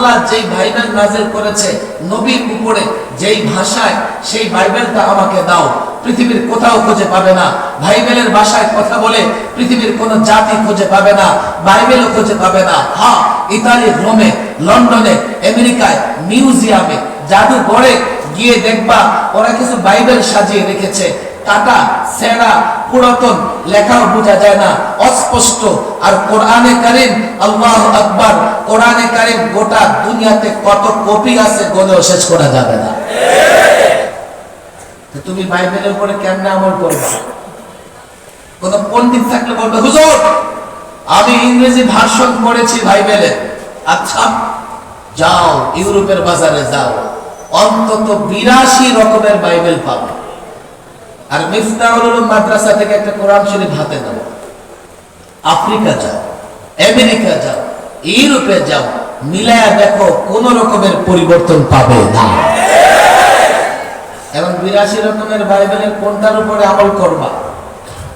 আল্লাহ যেই বাইবেল নাজিল করেছে, নবীর উপরে যেই ভাষায়, সেই বাইবেলটা আমাকে দাও। পৃথিবীর কোথাও খুঁজে পাবে না। বাইবেলের ভাষায় কথা বলে পৃথিবীর কোনো জাতি খুঁজে পাবে না, বাইবেলও খুঁজে পাবে না। হ্যাঁ ইতালি, রোমে, লন্ডনে, আমেরিকায়, মিউজিয়ামে, জাদুঘরে গিয়ে দেখবা ওরা কিছু বাইবেল সাজিয়ে রেখেছে। কাটা সেরা, পুরাতন, লেখাও বোঝা যায় না, অস্পষ্ট। আর কোরআনে কারিম, আল্লাহ আকবার, কোরআনে কারিম গোটা দুনিয়াতে কত কপি আছে গলেও শেষ করা যাবে না। তুমি বাইবেলের উপরে কেমনে আমল করবে? কোন পণ্ডিত থাকলে বলবে, হুজুর, আমি ইংরেজি ভাষণ পড়েছি বাইবেলে। আচ্ছা যাও, ইউরোপের বাজারে যাও। অন্তত বিরাশি রকমের বাইবেল পাবে। আর মিফতাহুল উলুম মাদ্রাসা থেকে একটা কোরআন শরীফ হাতে দাও আফ্রিকা যাও, আমেরিকা যাও, ইউরোপে যাও, মিলায়া দেখো কোন রকমের পরিবর্তন পাবে না। এবং বিরাশি রকমের বাইবেলের কোনটার উপরে আমল করবা।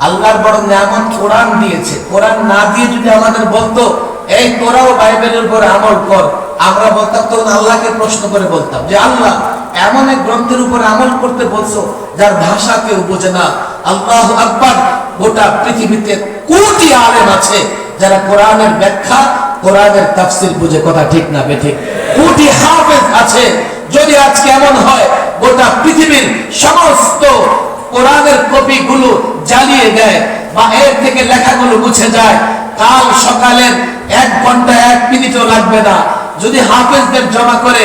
আল্লাহর বড় নিয়ামত কোরআন দিয়েছে। কোরআন না দিয়ে যদি আমাদের বলতো, এই তোরাও বাইবেলের উপরে আমল কর, আমরা বলতাম, তখন আল্লাহকে প্রশ্ন করে বলতাম যে, আল্লাহ এমন এক গ্রন্থের উপরে আমল করতে বলছো, যার ভাষা কেউ বোঝে না। আল্লাহ আকবার, গোটা পৃথিবীতে কোটি আলেম আছে যারা কোরআনের ব্যাখ্যা, কোরআনের তাফসির বুঝে। কথা ঠিক না বেঠিক কোটি হাফেজ আছে। যদি আজকে এমন হয়, গোটা পৃথিবীর সমস্ত কোরআনের কপি গুলো জ্বালিয়ে দেয় বা এর থেকে লেখাগুলো মুছে যায়, কাল সকালের এক ঘণ্টা, এক মিনিটও লাগবে না। যদি হাফেজদের জমা করে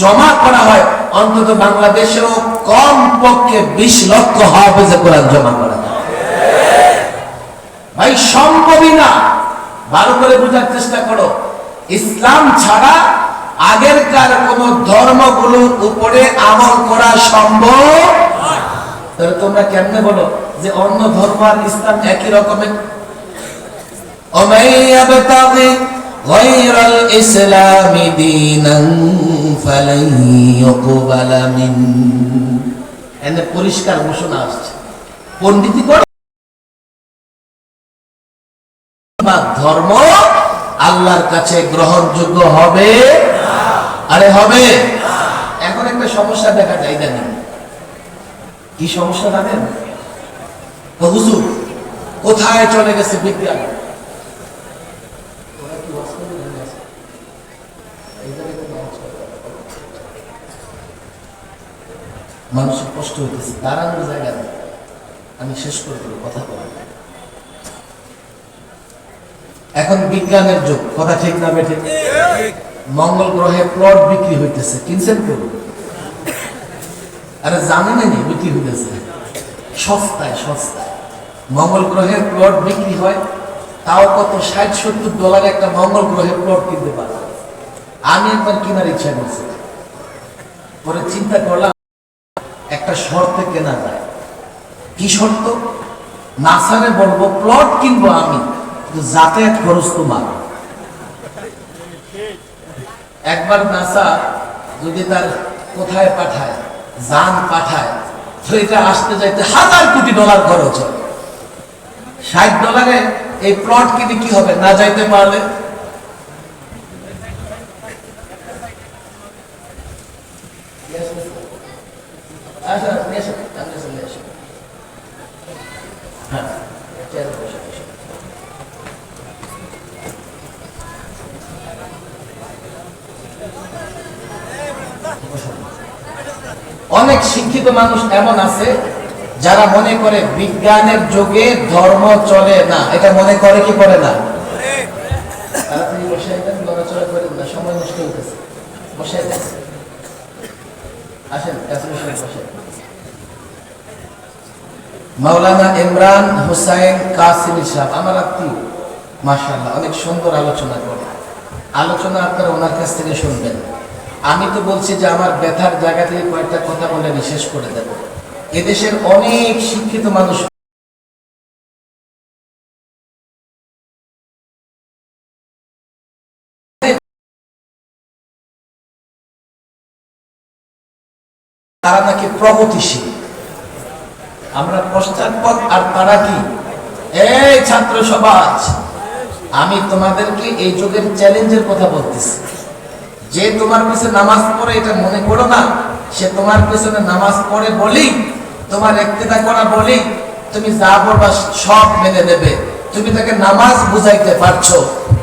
জমা করা হয়, অন্তত বাংলাদেশেও কম পক্ষে বিশ লক্ষ হাফেজে কোরআন জমা করা ভাই, সম্ভবই না। ভালো করে বোঝার চেষ্টা করো। ইসলাম ছাড়া আগেরকার কোন ধর্মগুলোর উপরে আমল করা সম্ভব? তাহলে তোমরা কেমনে বলো যে অন্য ধর্ম আর ইসলাম একই রকমের? অমাইয়াবতাগি গায়রাল এনে পরিষ্কার ঘোষণা আসছে। পন্ডিত ধর্ম আল্লাহর কাছে গ্রহণযোগ্য হবে? আরে হবে। এখন একটা সমস্যা দেখা যায় জানি কি সমস্যা জানেন কোথায় চলে গেছে বিজ্ঞান? মানুষের কষ্ট হইতেছে, দাঁড়ানোর জায়গা নেই। আমি শেষ করে দেবো, কথা বলব এখন বিজ্ঞানের যুগ, কথা ঠিক না বেঠে? মঙ্গল গ্রহে প্লট বিক্রি হইতেছে, কিনছেন কেউ? আরে জানেন নি বিক্রি হইতেছে। সস্তায় সস্তায়। মঙ্গল গ্রহের প্লট বিক্রি হয়, তাও কত ষাট, সত্তর ডলার একটা মঙ্গল গ্রহে প্লট কিনতে পারে আমি একবার কেনার ইচ্ছা করছি। পরে চিন্তা করলাম একটা শর্তে কেনা যায়। কি শর্ত? নাসারে বলব, প্লট কিনবো আমি যাতায়াত খরচ তোমার। একবার নাসা যদি তার কোথায় পাঠায়, যান পাঠায়, তো এটা আসতে যাইতে হাজার কোটি ডলার খরচ হয়। ষাট ডলারে এই প্লট কিনে কি হবে, না যাইতে পারলে? আচ্ছা। হ্যাঁ। অনেক শিক্ষিত মানুষ এমন আছে, যারা মনে করে বিজ্ঞানের যুগে ধর্ম চলে না এটা মনে করে কি করে না তাড়াতাড়ি বসে যান, নড়াচড়া করেন না, সময় নষ্ট হইতেছে। বসে যান। আসেন, কাছে বসে বসেন। মাওলানা ইমরান হুসাইন কাসিম সাহেব আমার আত্মীয়। মাশাআল্লাহ, অনেক সুন্দর আলোচনা করে। আলোচনা আপনারা ওনার কাছ থেকে শুনবেন। আমি তো বলছি যে আমার ব্যথার জায়গা থেকে কয়েকটা কথা বলে আমি শেষ করে দেব। এদেশের অনেক শিক্ষিত মানুষ তারা নাকি প্রগতিশীল। আমরা পশ্চাৎপদ আর তারা কি? এই ছাত্র সমাজ, আমি তোমাদেরকে এই যুগের চ্যালেঞ্জের কথা বলতেছি। যে তোমার পিছনে নামাজ পড়ে এটা মনে করো না, সে তোমার পিছনে নামাজ পড়ে বলি তোমার একতেদা করা বলি তুমি যা বলবা সব মেনে নেবে। তুমি তাকে নামাজ বুঝাইতে পারছ,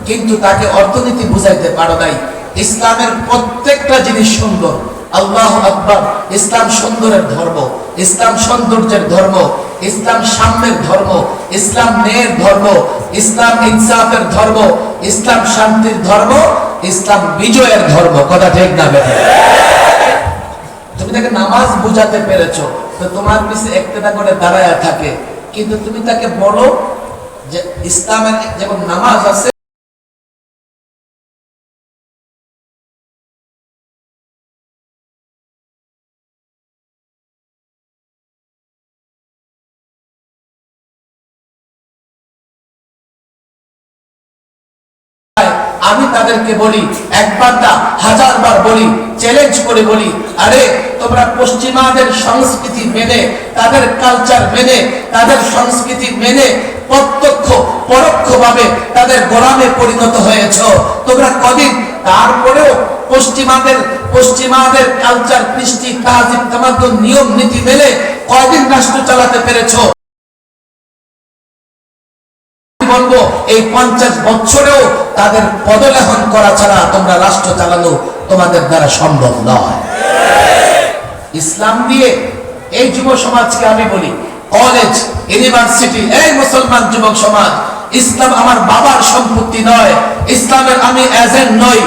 কিন্তু তাকে অর্থনীতি বুঝাইতে পারো নাই। ইসলামের প্রত্যেকটা জিনিস সুন্দর। আল্লাহ আকবর। ইসলাম সুন্দরের ধর্ম, ইসলাম সৌন্দর্যের ধর্ম, ইসলাম সাম্যের ধর্ম, ইসলাম ন্যায়ের ধর্ম, ইসলাম ইনসাফের ধর্ম, ইসলাম শান্তির ধর্ম, ইসলাম বিজয়ের ধর্ম। কথা ঠিক না তুমি তাকে নামাজ বুঝাতে পেরেছ, তো তোমার পিছে একতেদা করে দাঁড়ায় থাকে। কিন্তু তুমি তাকে বলো যে ইসলামের যেমন নামাজ আছে আমি তাদেরকে বলি একবার না হাজার বার বলি চ্যালেঞ্জ করে বলি, আরে, তোমরা পশ্চিমাদের সংস্কৃতি মেনে, তাদের কালচার মেনে, তাদের সংস্কৃতি মেনে, প্রত্যক্ষ, পরোক্ষভাবে তাদের গোলামে পরিণত হয়েছ। তোমরা কদিন তারপরেও পশ্চিমাদের পশ্চিমাদের কালচার কৃষ্টি তাজিব তামাদ্দুন, নিয়ম, নীতি মেনে কদিন রাষ্ট্র চালাতে পেরেছ? বলব? এই পঞ্চাশ বছরেও তাদের পদলেহন করা ছাড়া তোমরা রাষ্ট্র চালানো তোমাদের দ্বারা সম্ভব নয়। ইসলাম দিয়ে এই যুব সমাজকে আমি বলি কলেজ ইউনিভার্সিটি এই মুসলমান যুবক সমাজ, ইসলাম আমার বাবার সম্পত্তি নয়, ইসলামের আমি এজেন্ট নই,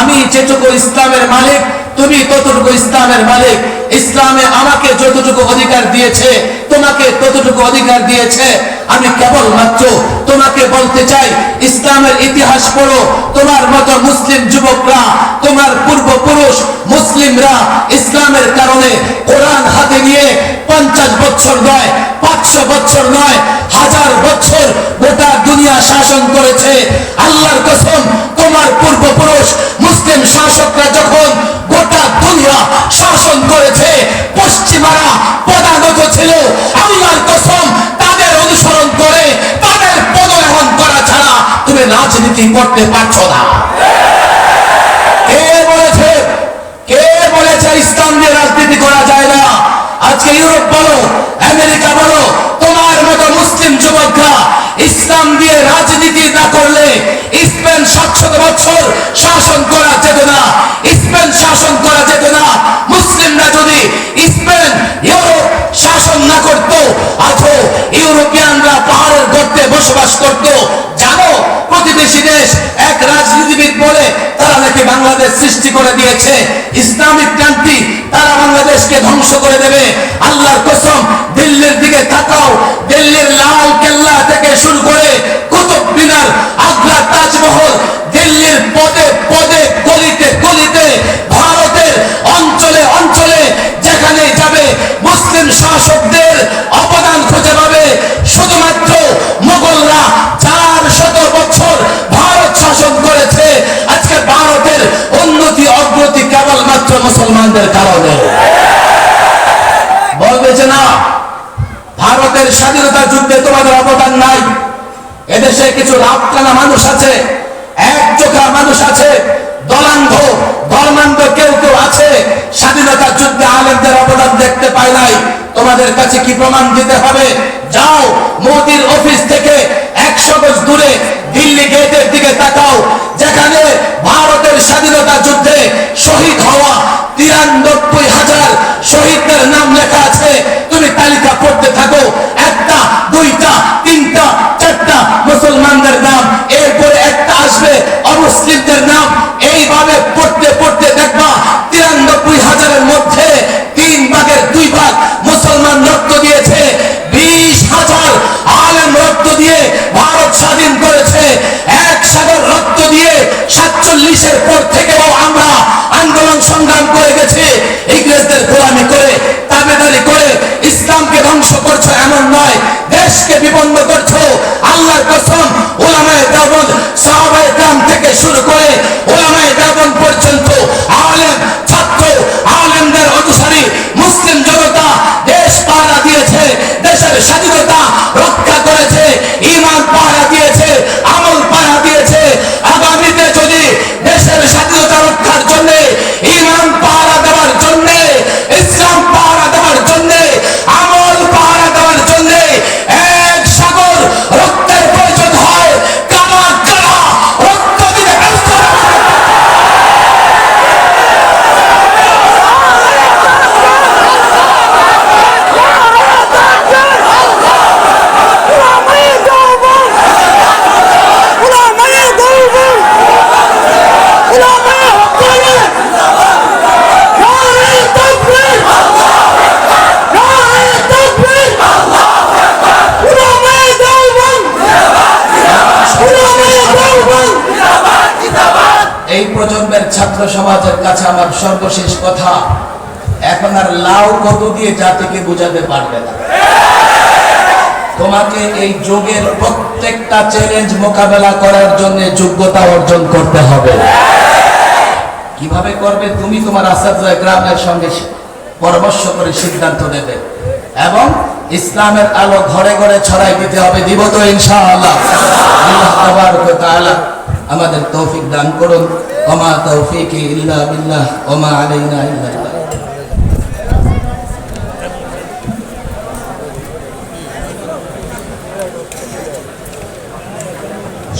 আমি যেটুকু ইসলামের মালিক, তুমি ততটুকু ইসলামের মালিক। ইসলামে আমাকে যতটুকু অধিকার দিয়েছে, তোমাকে ততটুকু অধিকার দিয়েছে। আমি কেবল মাত্র তোমাকে বলতে চাই, ইসলামের ইতিহাস পড়ো। তোমার মতো মুসলিম যুবকরা, তোমার পূর্বপুরুষ মুসলিমরা ইসলামের কারণে কোরআন হাতে নিয়ে পঞ্চাশ বছর নয়, পাঁচশো বছর নয়, হাজার রাজনীতি করতে পারছ না। কে বলেছে? কে বলেছে ইসলাম দিয়ে রাজনীতি করা যায় না? আজকে ইউরোপ বলো, আমেরিকা বলো, তোমার মতো মুসলিম যুবকরা ইসলাম দিয়ে রাজনীতি না করলে স্পেন সাতশত বছর শাসন করা যেত না। স্পেন শাসন করা যেত না। মুসলিমরা যদি স্পেন, ইউরোপ শাসন না করত, আজও ইউরোপিয়ানরা পাহাড়ের গর্তে বসবাস করত জানো প্রতিবেশী দেশ এক রাজনীতিবিদ বলে তারা নাকি বাংলাদেশ সৃষ্টি করে দিয়েছে, ইসলামিক ক্রান্তি তারা বাংলাদেশকে ধ্বংস করে দেবে। আল্লাহর কসম, দিল্লির দিকে তাকাও, দিল্লির লাল কেল্লা থেকে শুরু করে এদেশে কিছু লাভটানা মানুষ আছে, এক চোখা মানুষ আছে, দলান্ধ, ধর্মান্ধ কেউ কেউ আছে, স্বাধীনতা যুদ্ধে আলেমদের অবদান দেখতে পায় নাই। তোমাদের কাছে কি প্রমাণ দিতে হবে? যাও, মোদির অফিস থেকে একশো গজ দূরে দিল্লি গেটের দিকে তাকাও, যেখানে ভারতের স্বাধীনতা যুদ্ধে শহীদ হওয়া 说的快。আর লাউ কত দিয়ে জাতিকে বোঝাতে পারবে না। তোমাকে এই যুগের প্রত্যেকটা চ্যালেঞ্জ মোকাবেলা করার জন্য যোগ্যতা অর্জন করতে হবে। কীভাবে করবে তুমি তোমার আসাদ গ্রামের সঙ্গে পরামর্শ করে সিদ্ধান্ত নেবে। এবং ইসলামের আলো ঘরে ঘরে ছড়াই দিতে হবে, দিব তো ইনশাআল্লাহ। আমাদের তৌফিক দান করুন। ওমা তৌফিক ইল্লা বিল্লাহ, ওমা আলাইনা ইল্লা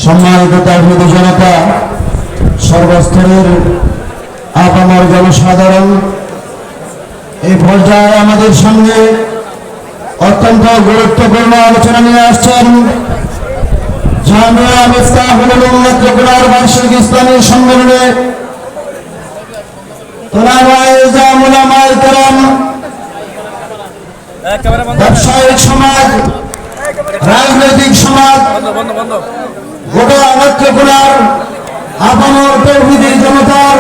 সম্মানিত তাহিদ জনতা, সর্বস্তরের আপামর জনসাধারণ, এই পর্যায়ে আমাদের সঙ্গে অত্যন্ত গুরুত্বপূর্ণ আলোচনা নিয়ে আসছেন জামিয়া মিফতাহুল ত্রিপুরার বার্ষিক ইসলামী সম্মেলনে ব্যবসায়িক সমাজ, রাজনৈতিক সমাজ গোটা আনন্দ ত্রিপুরার আপামর তৌহিদি জনতার